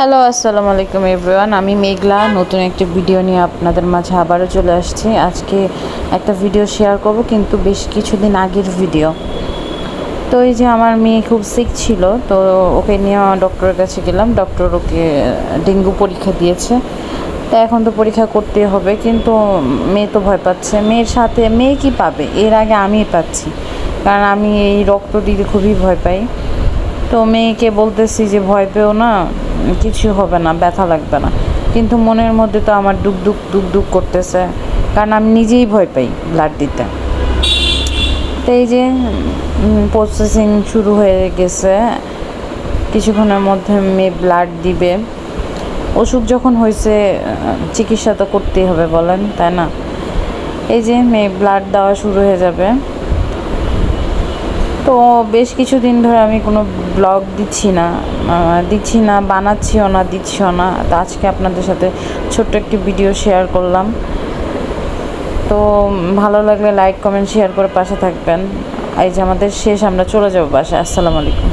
Hello আসসালামু আলাইকুম everyone আমি মেঘলা, নতুন একটি ভিডিও নিয়ে আপনাদের মাঝে আবারও চলে আসছি। আজকে একটা ভিডিও শেয়ার করব, কিন্তু বেশ কিছুদিন আগের ভিডিও তো এই যে আমার মেয়ে খুব সিক ছিল, তো ওকে নিয়ে ডক্টরের কাছে গেলাম। ডক্টর ওকে ডেঙ্গু পরীক্ষা দিয়েছে। তা এখন তো পরীক্ষা করতে হবে, কিন্তু মেয়ে তো ভয় পাচ্ছে। মেয়ের সাথে, মেয়ে কি পাবে? এর আগে আমিই পাচ্ছি। কারণ আমি এই রক্ত দিতে খুবই ভয় পাই। তো মেয়েকে বলতেছি যে ভয় পেও না। কিছু হবে না, ব্যথা লাগবে না। কিন্তু মনের মধ্যে তো আমার ডুক ডুক ডুক ডুক করতেছে, কারণ আমি নিজেই ভয় পাই ব্লাড দিতে। তো এই যে প্রসেসিং শুরু হয়ে গেছে, কিছুক্ষণের মধ্যে মেয়ে ব্লাড দিবে। অসুখ যখন হয়েছে, চিকিৎসা তো করতেই হবে বলেন, তাই না? এই যে, মেয়ে ব্লাড দেওয়া শুরু হয়ে যাবে। তো বেশ কিছুদিন ধরে আমি কোনো ব্লগ দিচ্ছি না দিচ্ছি না, বানাচ্ছিও না, দিচ্ছিও না। তো আজকে আপনাদের সাথে ছোট্ট একটি ভিডিও শেয়ার করলাম। তো ভালো লাগলে লাইক কমেন্ট শেয়ার করে পাশে থাকবেন। এই যে আমাদের শেষ, আমরা চলে যাব বাসায়। আসসালামু আলাইকুম।